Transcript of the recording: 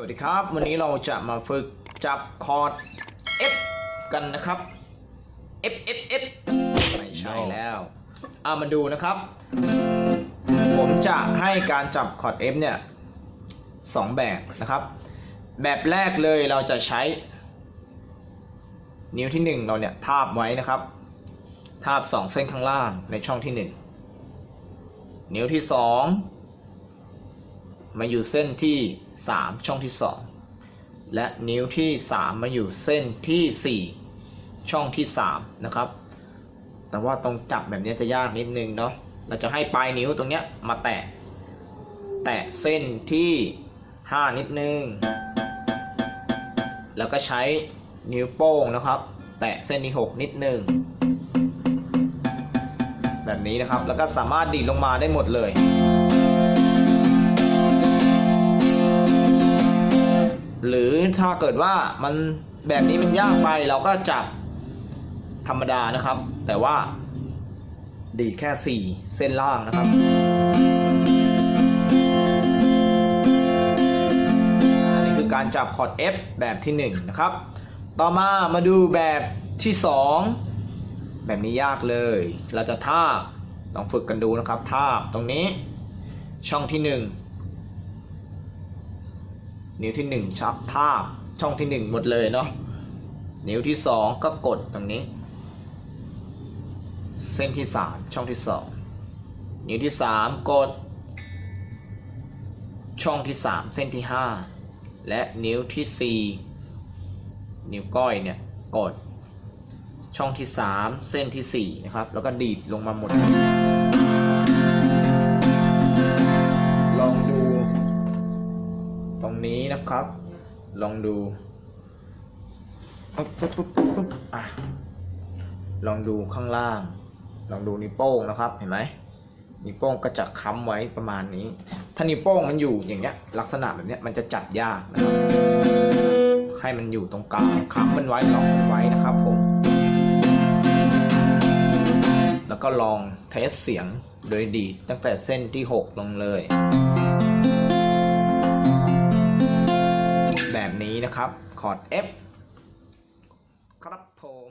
สวัสดีครับ วันนี้เราจะมาฝึกจับคอร์ด F กันนะครับ F F F ไม่ใช่แล้วเอามาดูนะครับ ผมจะให้การจับคอร์ด F เนี่ยสองแบบนะครับ แบบแรกเลยเราจะใช้ นิ้วที่หนึ่งเราเนี่ยทาบไว้นะครับ ทาบสองเส้นข้างล่างในช่องที่หนึ่งนิ้วที่สองมาอยู่เส้นที่ 3 ช่องที่ 2 และนิ้วที่ 3 มาอยู่เส้นที่ 4 ช่องที่ 3 นะครับ แต่ว่าตรงจับแบบนี้จะยากนิดนึงเนาะเราจะให้ปลายนิ้วตรงเนี้ยมาแตะ แตะเส้นที่ 5 นิดนึง แล้วก็ใช้นิ้วโป้งนะครับ แตะเส้นที่ 6 นิดนึง แบบนี้นะครับ แล้วก็สามารถดีดลงมาได้หมดเลย ถ้าเกิดว่ามันแบบนี้มันยากไปเราก็จับธรรมดานะครับ แต่ว่า ดีแค่ 4 เส้นล่างนะครับ อันนี้คือการจับคอร์ด F แบบที่ 1 นะครับ ต่อมามาดูแบบที่ 2 แบบนี้ยากเลย เราจะท่าต้องฝึกกันดูนะครับท่าตรงนี้ช่องที่ 1 นิ้วที่หนึ่งชับทาช่องที่หนึ่งหมดเลยเนาะนิ้วที่สองก็กดตรงนี้ เส้นที่สามช่องที่สองนิ้วที่สามกด ช่องที่สามเส้นที่ห้าและนิ้วที่สี่นิ้วก้อยเนี่ยกดช่องที่สามเส้นที่สี่นะครับ แล้วก็ดีดลงมาหมด นี้นะครับ ลองดูปุ๊บปุ๊บปุ๊บปุ๊บอะลองดูข้างล่าง ลองดูนิ้วโป้งนะครับ เห็นไหมนิ้วโป้งก็จะค้ำไว้ประมาณนี้ ถ้านิ้วโป้งมันอยู่อย่างเงี้ย ลักษณะแบบเนี้ยมันจะจับยากนะครับ ให้มันอยู่ตรงกลางค้ำมันไว้ล็อกมันไว้นะครับผม แล้วก็ลองเทสเสียงโดยดีตั้งแต่เส้นที่ 6 ลงเลย นี้นะครับ คอร์ด F ครับผม